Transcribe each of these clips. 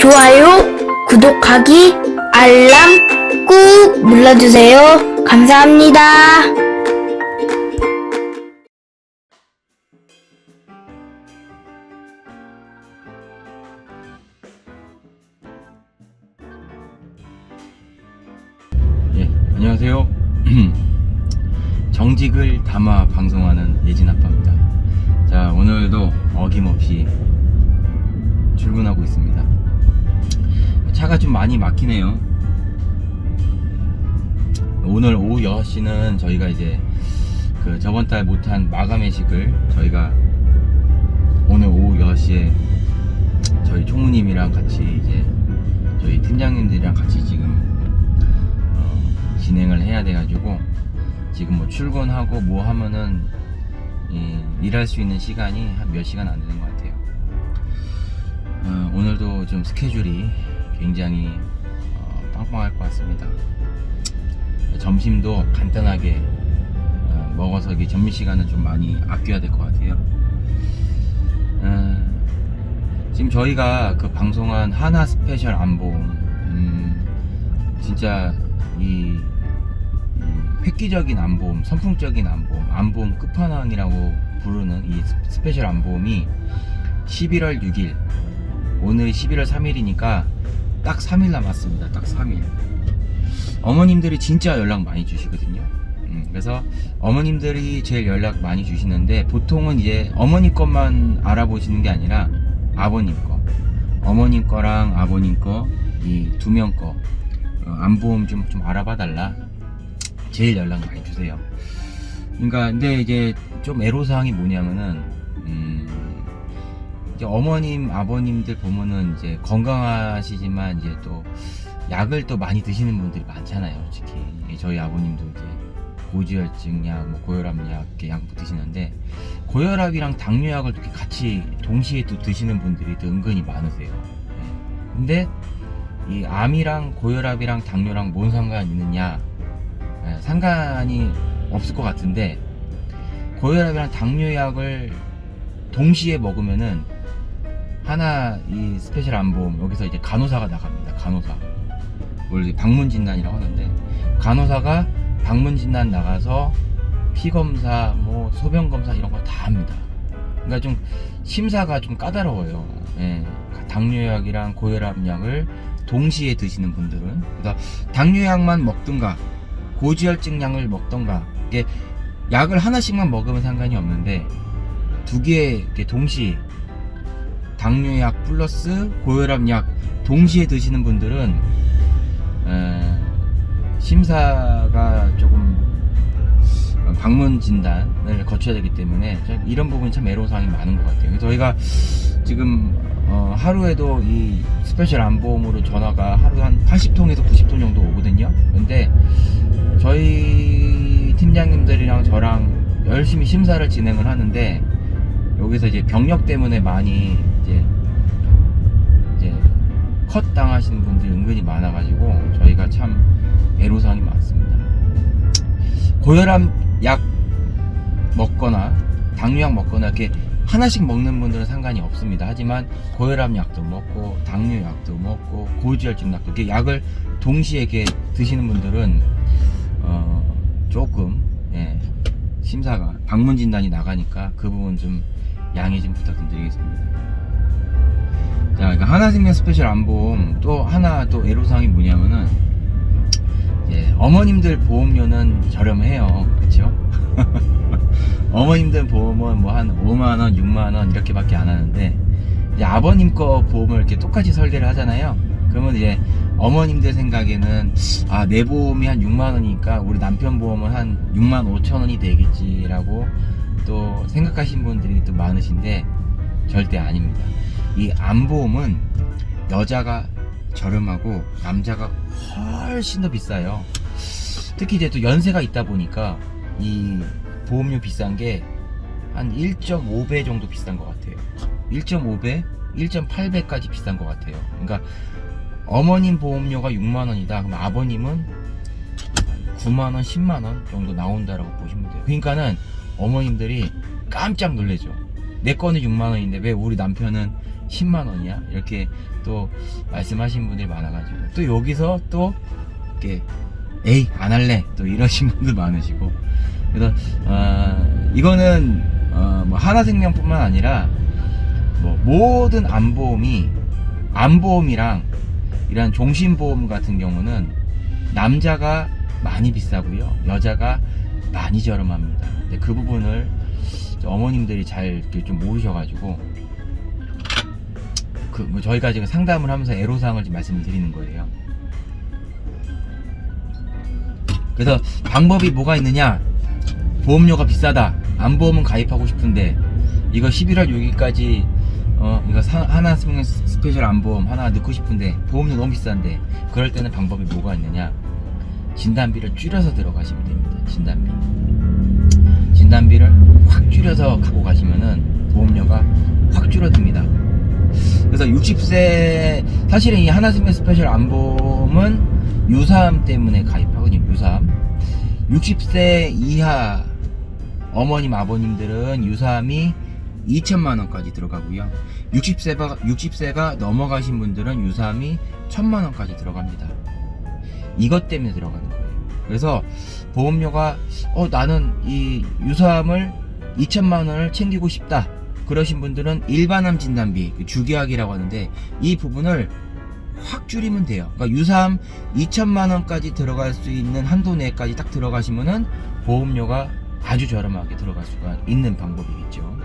좋아요, 구독하기, 알람 꾹 눌러주세요. 감사합니다. 예, 안녕하세요. 정직을 담아 방송하는 예진 아빠입니다. 자, 오늘도 어김없이 출근하고 있습니다. 차가 좀 많이 막히네요. 오늘 오후 6시는 저희가 이제 그 저번 달 못한 마감 회식을 저희가 오늘 오후 6시에 저희 총무님이랑 같이 이제 저희 팀장님들이랑 같이 지금 어, 진행을 해야 돼가지고 지금 뭐 출근하고 뭐 하면은 이, 일할 수 있는 시간이 한 몇 시간 안 되는 것 같아요. 어, 오늘도 좀 스케줄이 굉장히 어, 빵빵할 것 같습니다. 점심도 간단하게 어, 먹어서 이게 점심 시간은 좀 많이 아껴야 될 것 같아요. 어, 지금 저희가 그 방송한 하나 스페셜 안보 음, 진짜 이, 이 획기적인 안보험, 선풍적인 안보험, 안보험 끝판왕이라고 부르는 이 스- 스페셜 안보험이 11월 6일 오늘이 11월 3일이니까 딱 3일 남았습니다. 딱 3일. 어머님들이 진짜 연락 많이 주시거든요. 음, 그래서 어머님들이 제일 연락 많이 주시는데 보통은 이제 어머니 것만 알아보시는 게 아니라 아버님 거, 어머님 거랑 아버님 거 이 두 명 거 어, 안보험 좀 좀 알아봐 달라. 제일 연락 많이 주세요. 그러니까 근데 이제 좀 애로사항이 뭐냐면은 음, 어머님 아버님들 보면은 이제 건강하시지만 이제 또 약을 또 많이 드시는 분들이 많잖아요, 솔직히. 예, 저희 아버님도 이제 고지혈증 약, 뭐 고혈압 약 이렇게 약 드시는데 고혈압이랑 당뇨약을 이렇게 같이 동시에 또 드시는 분들이 또 은근히 많으세요. 예. 근데 이 암이랑 고혈압이랑 당뇨랑 뭔 상관이 있느냐? 예, 상관이 없을 것 같은데 고혈압이랑 당뇨약을 동시에 먹으면은 하나 이 스페셜 안보험 여기서 이제 간호사가 나갑니다. 간호사. 원래 방문 진단이라고 하는데 간호사가 방문 진단 나가서 피 검사, 뭐 소변 검사 이런 거 다 합니다. 그러니까 좀 심사가 좀 까다로워요. 예. 당뇨약이랑 고혈압 약을 동시에 드시는 분들은 그래서 당뇨약만 먹든가 고지혈증 약을 먹던가 이게 약을 하나씩만 먹으면 상관이 없는데 두개 이렇게 동시 당뇨약 플러스 고혈압 약 동시에 드시는 분들은 에, 심사가 조금 방문 진단을 거쳐야 되기 때문에 좀 이런 부분 참 애로사항이 많은 것 같아요. 저희가 지금 어, 하루에도 이 스페셜 안보험으로 전화가 하루 한 80통에서 90통 정도 오거든요. 근데 저희 팀장님들이랑 저랑 열심히 심사를 진행을 하는데 여기서 이제 병력 때문에 많이 컷 당하시는 분들이 은근히 많아가지고 저희가 참 애로사항이 많습니다. 고혈압 약 먹거나 당뇨약 먹거나 이렇게 하나씩 먹는 분들은 상관이 없습니다. 하지만 고혈압 약도 먹고 당뇨 약도 먹고 고지혈증 약도 이렇게 약을 동시에 이렇게 드시는 분들은 어 조금 예, 심사가 방문 진단이 나가니까 그 부분 좀 양해 좀 부탁드리겠습니다. 자, 그러니까 하나생명 스페셜 안보험 또 하나 또 애로사항이 뭐냐면은 이제 어머님들 보험료는 저렴해요, 그렇죠? 어머님들 보험은 뭐 한 5만 원, 6만 원 이렇게밖에 안 하는데 이제 아버님 거 보험을 이렇게 똑같이 설계를 하잖아요. 그러면 이제 어머님들 생각에는 아 내 보험이 한 6만 원이니까 우리 남편 보험은 한 6만 5천 원이 되겠지라고 또 생각하신 분들이 또 많으신데 절대 아닙니다. 이 암보험은 여자가 저렴하고 남자가 훨씬 더 비싸요. 특히 이제 또 연세가 있다 보니까 이 보험료 비싼 게 한 1.5배 정도 비싼 것 같아요. 1.5배, 1.8배까지 비싼 것 같아요. 그러니까 어머님 보험료가 6만 원이다. 그럼 아버님은 9만 원, 10만 원 정도 나온다라고 보시면 돼요. 그러니까는 어머님들이 깜짝 놀래죠. 내 거는 6만 원인데 왜 우리 남편은 10만 원이야? 이렇게 또 말씀하신 분들이 많아가지고. 또 여기서 또 이렇게 에이 안 할래. 또 이러신 분들 많으시고. 그래서 어, 이거는 어, 뭐 하나생명뿐만 아니라 뭐 모든 안보험이 안보험이랑 이런 종신보험 같은 경우는 남자가 많이 비싸고요. 여자가 많이 저렴합니다. 근데 그 부분을 저 어머님들이 잘 좀 모르셔가지고 그 뭐 저희가 지금 상담을 하면서 애로사항을 좀 말씀을 드리는 거예요. 그래서 방법이 뭐가 있느냐? 보험료가 비싸다. 안보험은 가입하고 싶은데. 이거 11월 6일까지 어 이거 사- 하나 스- 스페셜 안보험 하나 넣고 싶은데 보험료 너무 비싼데. 그럴 때는 방법이 뭐가 있느냐? 진단비를 줄여서 들어가시면 됩니다 진단비. 진단비를 확 줄여서 갖고 가시면은 보험료가 확 줄어듭니다 그래서 60세 사실은 이 하나생명 스페셜 안보험은 유사암 때문에 가입하거든요 유사암 60세 이하 어머님 아버님들은 유사암이 2천만 원까지 들어가고요. 60세가 60세가 넘어가신 분들은 유사암이 1천만 원까지 들어갑니다. 이것 때문에 들어가는 거예요. 그래서 보험료가 어 나는 이 유사암을 2천만 원을 챙기고 싶다 그러신 분들은 일반암 진단비 그 주계약이라고 하는데 이 부분을 확 줄이면 돼요. 그러니까 유사암 2천만 원까지 들어갈 수 있는 한도 내까지 딱 들어가시면은 보험료가 아주 저렴하게 들어갈 수가 있는 방법이겠죠.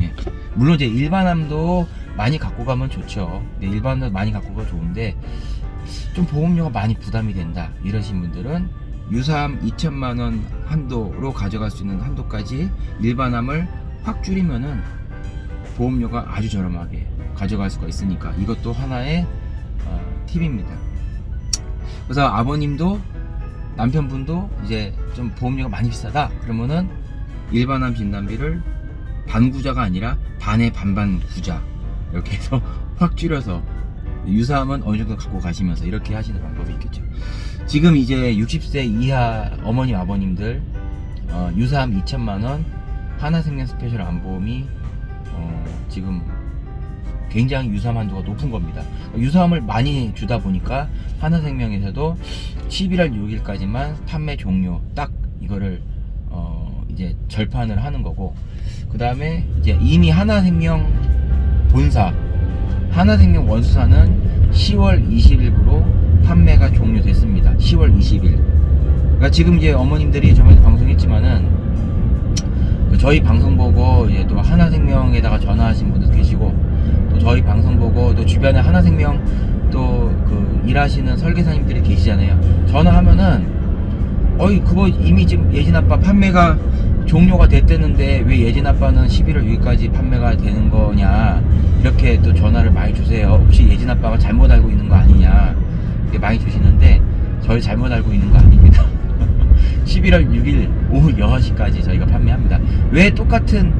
예. 물론 이제 일반암도 많이 갖고 가면 좋죠. 네, 일반암도 많이 갖고 가면 좋은데 좀 보험료가 많이 부담이 된다 이러신 분들은 유사암 2천만 원 한도로 가져갈 수 있는 한도까지 일반암을 확 줄이면은 보험료가 아주 저렴하게 가져갈 수가 있으니까 이것도 하나의 어, 팁입니다. 그래서 아버님도 남편분도 이제 좀 보험료가 많이 비싸다 그러면은 일반암 진단비를 반구자가 아니라 반의 반반 구자 이렇게 해서 확 줄여서 유사암은 어느 정도 갖고 가시면서 이렇게 하시는 방법이 있겠죠. 지금 이제 60세 이하 어머님 아버님들 어, 유사암 2천만 원 하나생명 스페셜 안보험이 어, 지금 굉장히 유사암 한도가 높은 겁니다. 유사암을 많이 주다 보니까 하나생명에서도 11월 6일까지만 판매 종료 딱 이거를 어, 이제 절판을 하는 거고 그 다음에 이제 이미 하나생명 본사 하나생명 원수사는 10월 20일부로 판매가 종료됐습니다. 10월 20일. 그러니까 지금 이제 어머님들이 저번에 방송했지만은 그 저희 방송 보고 이제 또 하나생명에다가 전화하신 분도 계시고 또 저희 방송 보고 또 주변에 하나생명 또 그 일하시는 설계사님들이 계시잖아요. 전화하면은 어이 그거 이미 지금 예진 아빠 판매가 종료가 됐대는데 왜 예진 아빠는 11월 6일까지 판매가 되는 거냐 이렇게 또 전화를 많이 주세요. 혹시 예진 아빠가 잘못 알고 있는 거 아니냐 많이 주시는데 저희 잘못 알고 있는 거 아닙니다. 11월 6일 오후 6시까지 저희가 판매합니다. 왜 똑같은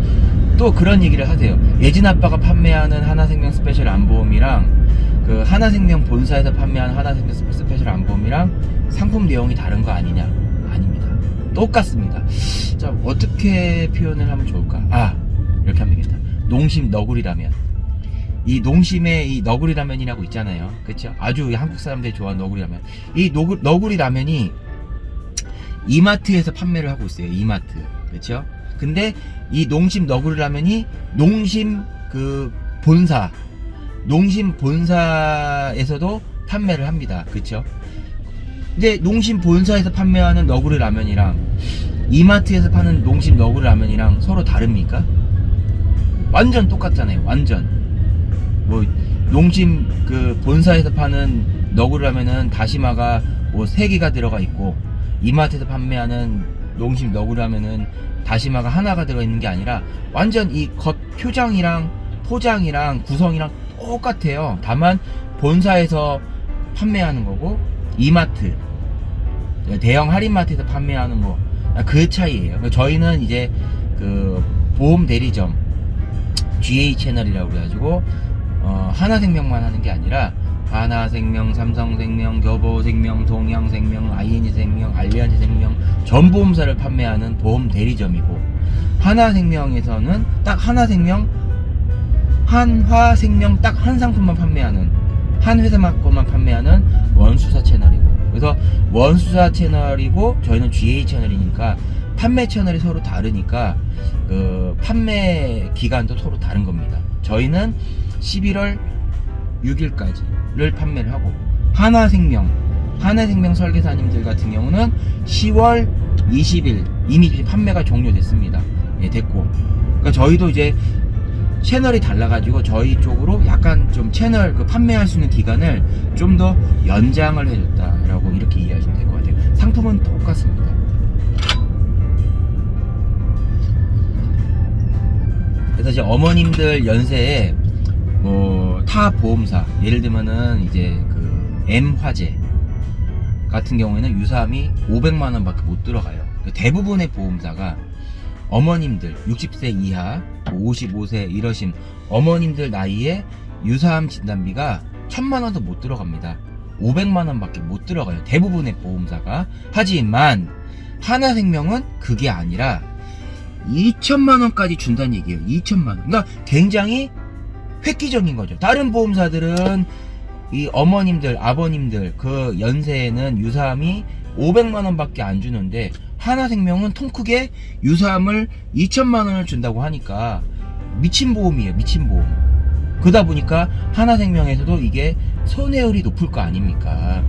또 그런 얘기를 하세요. 예진 아빠가 판매하는 하나생명 스페셜 안보험이랑 그 하나생명 본사에서 판매하는 하나생명 스페- 스페셜 안보험이랑 상품 내용이 다른 거 아니냐? 아닙니다. 똑같습니다. 자, 어떻게 표현을 하면 좋을까? 아, 이렇게 하면 되겠다. 농심 너구리라면. 이 농심의 이 너구리 라면이라고 있잖아요. 그렇죠? 아주 한국 사람들이 좋아하는 너구리 라면. 이 너구, 너구리 라면이 이마트에서 판매를 하고 있어요. 이마트. 그렇죠? 근데 이 농심 너구리 라면이 농심 그 본사 농심 본사에서도 판매를 합니다. 그렇죠? 근데 농심 본사에서 판매하는 너구리 라면이랑 이마트에서 파는 농심 너구리 라면이랑 서로 다릅니까? 완전 똑같잖아요. 완전. 뭐 농심 그 본사에서 파는 너구리 라면은 다시마가 뭐 3개가 들어가 있고 이마트에서 판매하는 농심 너구리 라면은 다시마가 하나가 들어 있는 게 아니라 완전 이 겉 표장이랑 포장이랑 구성이랑 똑같아요. 다만 본사에서 판매하는 거고 이마트 대형 할인마트에서 판매하는 거 그 차이예요. 저희는 이제 그 보험 대리점 GA 채널이라고 그래가지고 어, 하나생명만 하는 게 아니라 하나생명, 삼성생명, 교보생명, 동양생명, ING생명, 알리안즈생명 전 보험사를 판매하는 보험 대리점이고 하나생명에서는 딱 하나생명 한화생명 딱 한 상품만 판매하는 한 회사만 것만 판매하는 원수사 채널이고 그래서 원수사 채널이고 저희는 GA 채널이니까 판매 채널이 서로 다르니까 그 판매 기간도 서로 다른 겁니다. 저희는 11월 6일까지를 판매를 하고 한화생명 한화생명 설계사님들 같은 경우는 10월 20일 이미 판매가 종료됐습니다. 예, 됐고. 그러니까 저희도 이제 채널이 달라가지고 저희 쪽으로 약간 좀 채널 그 판매할 수 있는 기간을 좀 더 연장을 해줬다라고 이렇게 이해하시면 될 것 같아요. 상품은 똑같습니다. 그래서 이제 어머님들 연세에 뭐 타 보험사 예를 들면은 이제 그 M 화재 같은 경우에는 유사함이 500만 원밖에 못 들어가요. 그 대부분의 보험사가 어머님들 60세 이하, 55세 이러신 어머님들 나이에 유사암 진단비가 1000만 원도 못 들어갑니다. 500만 원밖에 못 들어가요. 대부분의 보험사가. 하지만 하나생명은 그게 아니라 2천만 원까지 준다는 얘기예요. 2천만 원. 그러니까 굉장히 획기적인 거죠. 다른 보험사들은 이 어머님들, 아버님들 그 연세에는 유사암이 500만 원밖에 안 주는데 하나생명은 통 크게 유사암을 2천만 원을 준다고 하니까 미친 보험이에요. 미친 보험. 그러다 보니까 하나생명에서도 이게 손해율이 높을 거 아닙니까?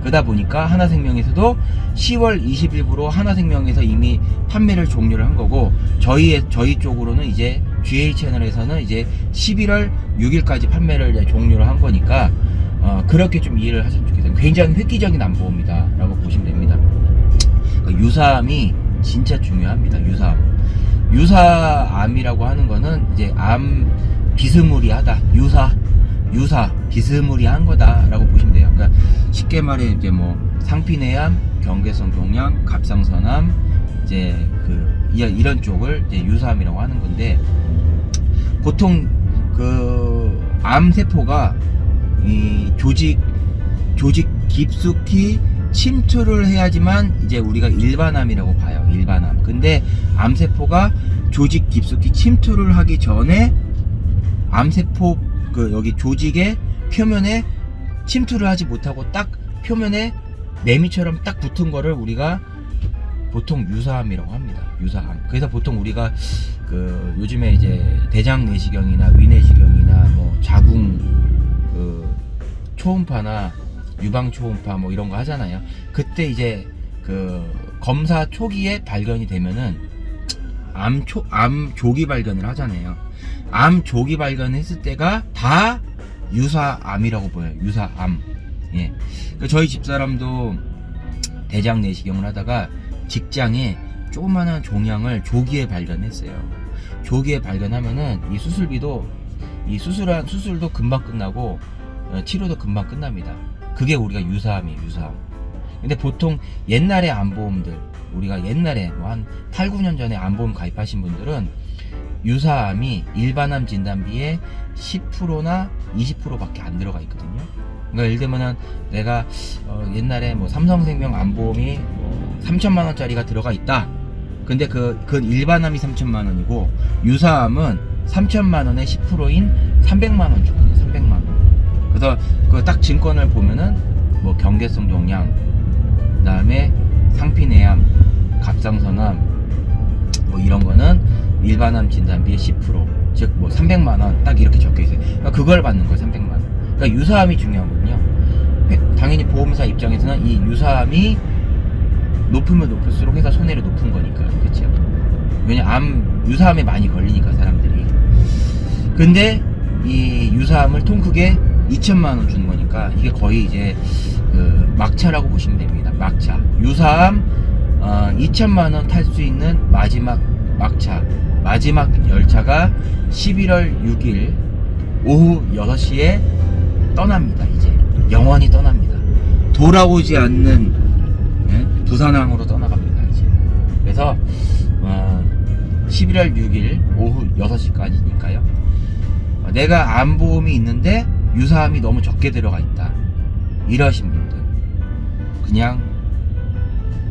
그러다 보니까 하나생명에서도 10월 20일부로 하나생명에서 이미 판매를 종료를 한 거고 저희 저희 쪽으로는 이제 GA 채널에서는 이제 11월 6일까지 판매를 종료를 한 거니까 어, 그렇게 좀 이해를 하셨으면 좋겠어요. 굉장히 획기적인 안보험이다라고 보시면 됩니다. 그러니까 유사암이 진짜 중요합니다. 유사암. 유사암이라고 하는 거는 이제 암 비스무리하다. 유사 유사 비스무리한 거다라고 보시면 돼요. 그러니까 쉽게 말해 이제 뭐 상피내암, 경계성 종양, 갑상선암 이제 그 이- 이런 쪽을 이제 유사암이라고 하는 건데 보통 그 암 세포가 이 조직 조직 깊숙이 침투를 해야지만 이제 우리가 일반암이라고 봐요. 일반암. 근데 암세포가 조직 깊숙이 침투를 하기 전에 암세포 그 여기 조직의 표면에 침투를 하지 못하고 딱 표면에 매미처럼 딱 붙은 거를 우리가 보통 유사암이라고 합니다. 유사암. 그래서 보통 우리가 그 요즘에 이제 대장 내시경이나 위내시경이나 뭐 자궁 그 초음파나 유방 초음파 뭐 이런 거 하잖아요. 그때 이제 그 검사 초기에 발견이 되면은 암 초, 암 조기 발견을 하잖아요. 암 조기 발견했을 때가 다 유사암이라고 보여요. 유사암. 예. 그 저희 집사람도 대장 내시경을 하다가 직장에 조그마한 종양을 조기에 발견했어요. 조기에 발견하면은 이 수술비도 이 수술한 수술도 금방 끝나고 어, 치료도 금방 끝납니다. 그게 우리가 유사암이에요. 유사암. 근데 보통 옛날에 암보험들 우리가 옛날에 뭐 한 8, 9년 전에 암보험 가입하신 분들은 유사암이 일반암 진단비의 10%나 20%밖에 안 들어가 있거든요. 그러니까 예를 들면은 내가 어, 옛날에 뭐 삼성생명 암보험이 뭐 3천만 원짜리가 들어가 있다. 근데 그, 그 일반암이 3천만 원이고 유사암은 3천만 원의 10%인 300만 원 주거든요. 300만 원. 그래서 그 딱 증권을 보면은 뭐 경계성 종양, 그다음에 상피내암, 갑상선암 뭐 이런 거는 일반암 진단비의 10%, 즉 뭐 300만 원 딱 이렇게 적혀 있어요. 그러니까 그걸 받는 거예요. 300만 원. 그러니까 유사암이 중요하거든요. 회- 당연히 보험사 입장에서는 이 유사암이 높으면 높을수록 회사 손해를 높은 거니까 그렇죠. 왜냐 암 유사암에 많이 걸리니까 사람들이. 근데 이 유사암을 통 크게 2천만 원 주는 거니까 이게 거의 이제 그 막차라고 보시면 됩니다. 막차. 유사암 어, 2천만 원 탈 수 있는 마지막 막차. 마지막 열차가 11월 6일 오후 6시에 떠납니다. 이제 영원히 떠납니다. 돌아오지 않는 예? 부산항으로 떠나갑니다. 이제. 그래서 어, 11월 6일 오후 6시까지니까요. 어, 내가 암보험이 있는데 유사암이 너무 적게 들어가 있다. 이러신 분들 그냥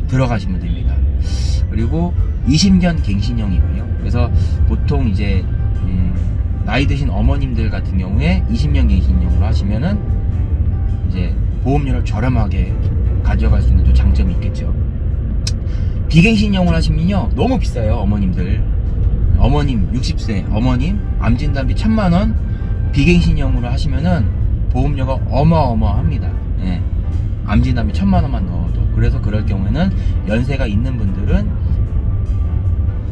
들어가시면 됩니다. 그리고 20년 갱신형이고요. 그래서 보통 이제 음, 나이 드신 어머님들 같은 경우에 20년 갱신형으로 하시면은 이제 보험료를 저렴하게 가져갈 수 있는 또 장점이 있겠죠. 비갱신형을 하시면요 너무 비싸요 어머님들 어머님 60세 어머님 암진단비 천만 원 비갱신형으로 하시면은 보험료가 어마어마합니다. 예. 암진단비 천만 원만 넣어도 그래서 그럴 경우에는 연세가 있는 분들은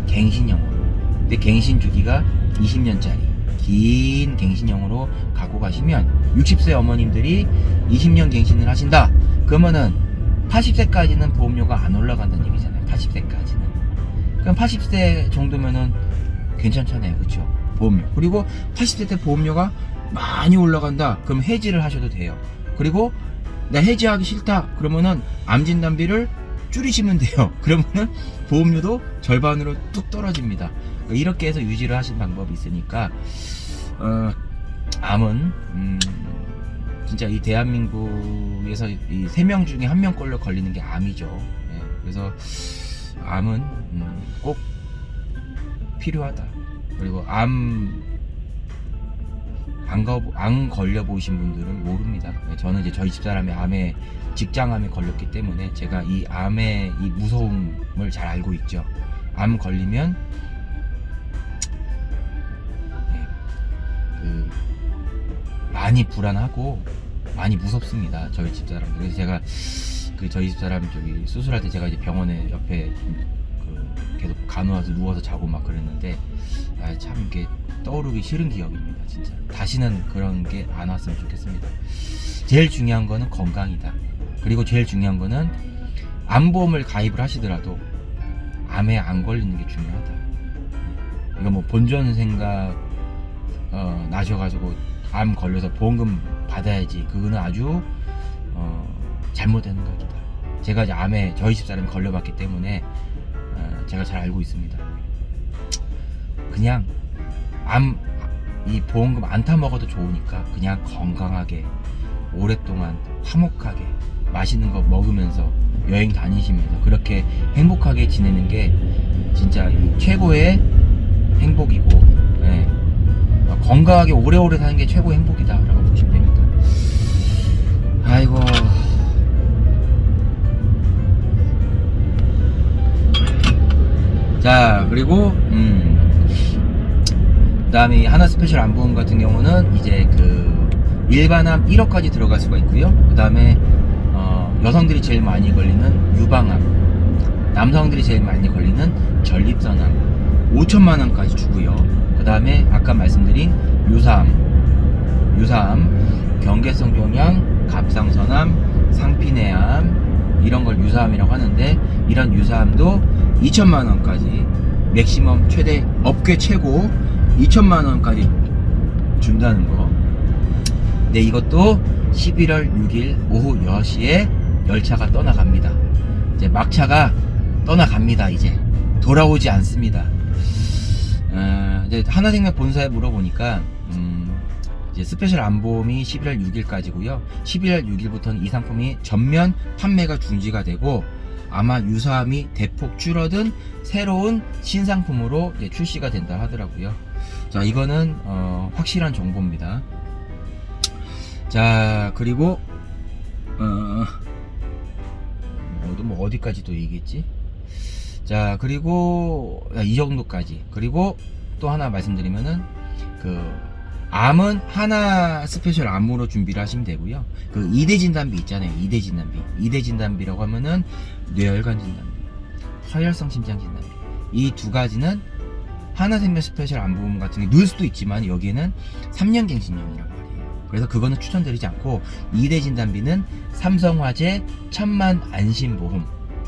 갱신형으로 근데 갱신 주기가 20년짜리 긴 갱신형으로 갖고 가시면 60세 어머님들이 20년 갱신을 하신다. 그러면은 80세까지는 보험료가 안 올라간다는 얘기잖아요. 80세까지는. 그럼 80세 정도면은 괜찮잖아요. 그쵸? 보험료. 그리고 80세 때 보험료가 많이 올라간다. 그럼 해지를 하셔도 돼요. 그리고 나 해지하기 싫다. 그러면은 암진단비를 줄이시면 돼요. 그러면은 보험료도 절반으로 뚝 떨어집니다 이렇게 해서 유지를 하신 방법이 있으니까 어, 암은 음, 진짜 이 대한민국에서 이 세 명 중에 한 명꼴로 걸리는 게 암이죠 예, 그래서 암은 음, 꼭 필요하다 그리고 암 안, 거, 안 걸려 보신 분들은 모릅니다. 네, 저는 이제 저희 집 사람이 암에, 직장암에 걸렸기 때문에 제가 이 암의 이 무서움을 잘 알고 있죠. 암 걸리면, 그, 많이 불안하고, 많이 무섭습니다. 저희 집사람. 그래서 제가 그 저희 집사람 저기 수술할 때 제가 이제 병원에 옆에 그 계속 간호와서 누워서 자고 막 그랬는데, 아, 참 이게 떠오르기 싫은 기억입니다 진짜 다시는 그런 게 안 왔으면 좋겠습니다 제일 중요한 거는 건강이다 그리고 제일 중요한 거는 암보험을 가입을 하시더라도 암에 안 걸리는 게 중요하다 이거 뭐 본전 생각 어, 나셔가지고 암 걸려서 보험금 받아야지. 그거는 아주 어, 잘못된 생각이다 제가 이제 암에 저희 집사람이 걸려봤기 때문에 어, 제가 잘 알고 있습니다. 그냥 암 이 보험금 안 타 먹어도 좋으니까 그냥 건강하게 오랫동안 화목하게 맛있는 거 먹으면서 여행 다니시면서 그렇게 행복하게 지내는 게 진짜 이 최고의 행복이고 예. 건강하게 오래오래 사는 게 최고 의 행복이다라고 보시면 됩니다. 아이고 자 그리고 음 그다음에 이 하나 스페셜 안보험 같은 경우는 이제 그 일반암 1억까지 들어갈 수가 있고요. 그다음에 어, 여성들이 제일 많이 걸리는 유방암, 남성들이 제일 많이 걸리는 전립선암 5천만 원까지 주고요. 그다음에 아까 말씀드린 유사암, 유사암, 경계성 종양, 갑상선암, 상피내암 이런 걸 유사암이라고 하는데 이런 유사암도 2천만 원까지 맥시멈 최대 업계 최고 2천만 원까지 준다는 거. 네, 이것도 11월 6일 오후 10시에 열차가 떠나갑니다. 이제 막차가 떠나갑니다. 이제 돌아오지 않습니다. 어, 이제 하나생명 본사에 물어보니까 음, 이제 스페셜 안보험이 11월 6일까지고요. 11월 6일부터는 이 상품이 전면 판매가 중지가 되고 아마 유사함이 대폭 줄어든 새로운 신상품으로 출시가 된다 하더라고요. 자, 이거는 어, 확실한 정보입니다. 자, 그리고 어, 어, 뭐 어디까지 또 얘기했지? 자, 그리고 아, 이 정도까지. 그리고 또 하나 말씀드리면은 그 암은 하나 스페셜 암으로 준비를 하시면 되고요. 그 2대 진단비 있잖아요. 2대 진단비. 2대 진단비라고 하면은 뇌혈관 진단비, 화혈성 심장 진단비. 이 두 가지는 하나생명 스페셜 암보험 같은 게 넣을 수도 있지만 여기에는 3년 갱신형이란 말이에요. 그래서 그거는 추천드리지 않고 2대 진단비는 삼성화재 천만 안심보험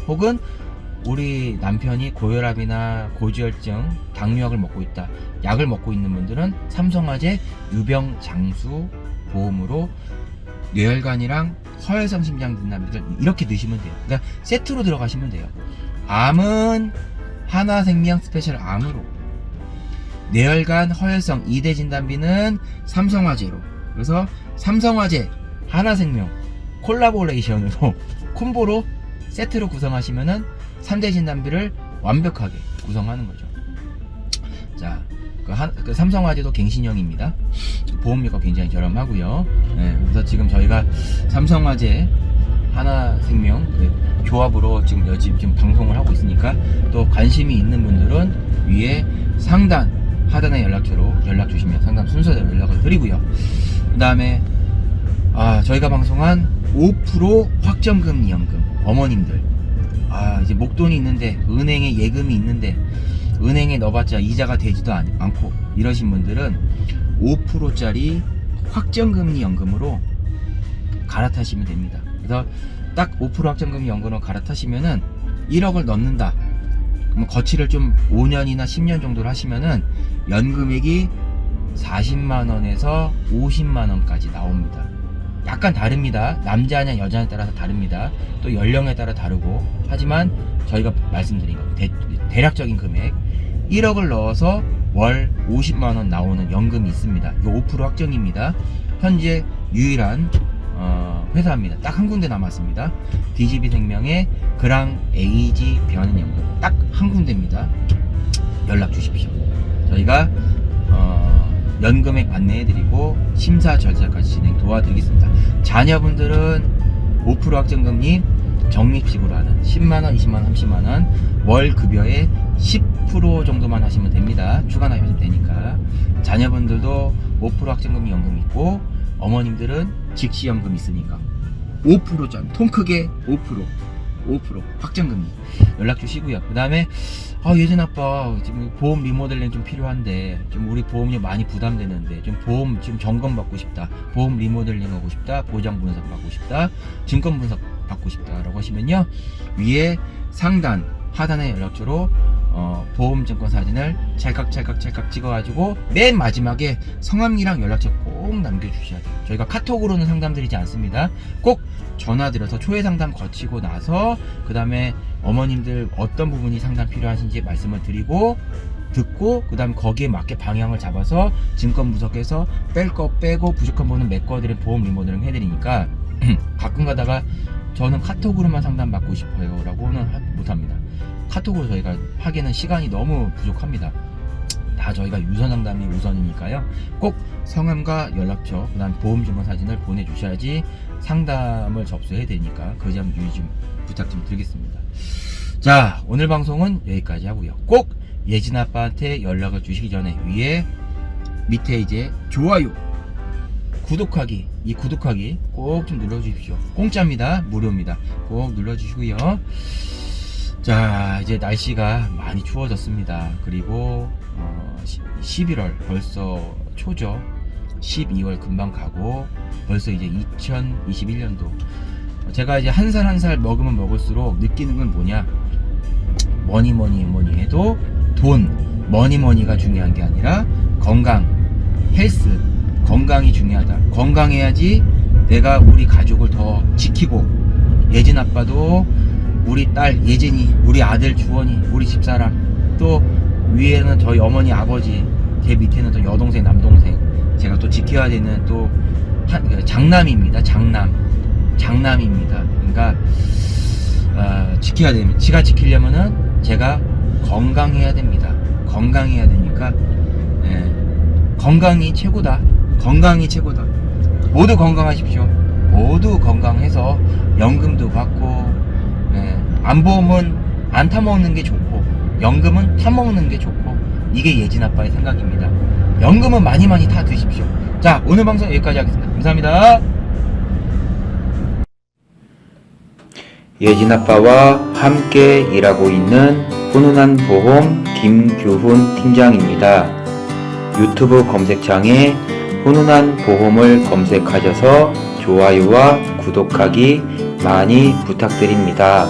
혹은 우리 남편이 고혈압이나 고지혈증, 당뇨약을 먹고 있다. 약을 먹고 있는 분들은 삼성화재 유병 장수 보험으로 뇌혈관이랑 허혈성 심장 진단비를 이렇게 넣으시면 돼요. 그러니까 세트로 들어가시면 돼요. 암은 하나생명 스페셜 암으로 뇌혈관 허혈성 2대 진단비는 삼성화재로 그래서 삼성화재 하나생명 콜라보레이션으로 콤보로 세트로 구성하시면은 3대 진단비를 완벽하게 구성하는 거죠. 자, 그, 한, 그 삼성화재도 갱신형입니다. 보험료가 굉장히 저렴하고요. 예, 그래서 지금 저희가 삼성화재 하나생명 그 조합으로 지금 여- 지금 지금 방송을 하고 있으니까 또 관심이 있는 분들은 위에 상단 하단의 연락처로 연락 주시면 상담 순서대로 연락을 드리고요. 그 다음에 아 저희가 방송한 5% 확정금리 연금 어머님들 아 이제 목돈이 있는데 은행에 예금이 있는데 은행에 넣어봤자 이자가 되지도 않, 않고 이러신 분들은 5%짜리 확정금리 연금으로 갈아타시면 됩니다. 그래서 딱 5% 확정금리 연금으로 갈아타시면은 1억을 넣는다. 그럼 거치를 좀 5년이나 10년 정도를 하시면은 연금액이 40만 원에서 50만 원까지 나옵니다. 약간 다릅니다. 남자냐 여자냐에 따라서 다릅니다. 또 연령에 따라 다르고 하지만 저희가 말씀드린 거 대, 대략적인 금액 1억을 넣어서 월 50만 원 나오는 연금이 있습니다. 이 5% 확정입니다. 현재 유일한 어, 회사입니다. 딱 한 군데 남았습니다. DGB 생명의 그랑 에이지 변은 연금 딱 한 군데입니다. 연락 주십시오. 저희가 어, 연금액 안내해드리고 심사 절차까지 진행 도와드리겠습니다. 자녀분들은 5% 확정금리 적립식으로 하는 10만원, 20만원, 30만원 월 급여의 10% 정도만 하시면 됩니다. 추가 나이하시면 되니까. 자녀분들도 5% 확정금리 연금 있고 어머님들은 직시연금 있으니까 5%전 통 크게 5% 5% 확정금리 연락 주시고요. 그 다음에 아 예진 아빠 지금 보험 리모델링 좀 필요한데 좀 우리 보험료 많이 부담되는데 좀 보험 좀 점검 받고 싶다. 보험 리모델링 하고 싶다. 보장 분석 받고 싶다. 증권 분석 받고 싶다라고 하시면요 위에 상단 하단의 연락처로 어, 보험 증권 사진을 찰칵 찰칵 찰칵 찍어가지고 맨 마지막에 성함이랑 연락처 꼭 남겨주셔야 돼요. 저희가 카톡으로는 상담드리지 않습니다. 꼭 전화드려서 초회 상담 거치고 나서 그 다음에 어머님들 어떤 부분이 상담 필요하신지 말씀을 드리고 듣고 그 다음에 거기에 맞게 방향을 잡아서 증권 분석해서 뺄 거 빼고 부족한 부분은 메꿔드린 보험 리모델링 해드리니까 가끔 가다가 저는 카톡으로만 상담 받고 싶어요 라고는 하- 못합니다. 카톡으로 저희가 하기에는 시간이 너무 부족합니다 다 저희가 유선 상담이 우선이니까요. 꼭 성함과 연락처 그 다음 보험 증권 사진을 보내주셔야지 상담을 접수해야 되니까 그 점 유의 좀 부탁 좀 드리겠습니다. 자 오늘 방송은 여기까지 하고요. 꼭 예진 아빠한테 연락을 주시기 전에 위에 밑에 이제 좋아요 구독하기 이 구독하기 꼭 좀 눌러주십시오. 공짜입니다. 무료입니다. 꼭 눌러주시고요. 자 이제 날씨가 많이 추워졌습니다. 그리고 어, 11월 벌써 초죠. 12월 금방 가고 벌써 이제 2021년도. 제가 이제 한 살 한 살 먹으면 먹을수록 느끼는 건 뭐냐? 뭐니 뭐니 뭐니 해도 돈. 뭐니 뭐니가 중요한 게 아니라 건강 헬스. 건강이 중요하다. 건강해야지 내가 우리 가족을 더 지키고 예진 아빠도 우리 딸 예진이 우리 아들 주원이 우리 집사람 또 위에는 저희 어머니 아버지 제 밑에는 또 여동생 남동생. 제가 또 지켜야 되는 또 한, 그 장남입니다. 장남. 장남입니다. 그러니까 어, 지켜야 됩니다. 지가 지키려면은 제가 건강해야 됩니다. 건강해야 되니까. 예, 건강이 최고다. 건강이 최고다. 모두 건강하십시오. 모두 건강해서 연금도 받고 예, 안보험은 안 타먹는 게 좋고 연금은 타먹는 게 좋고 이게 예진 아빠의 생각입니다 연금은 많이 많이 타 드십시오 자 오늘 방송 여기까지 하겠습니다 감사합니다 예진 아빠와 함께 일하고 있는 훈훈한 보험 김규훈 팀장입니다. 유튜브 검색창에 훈훈한 보험을 검색하셔서 좋아요와 구독하기 많이 부탁드립니다.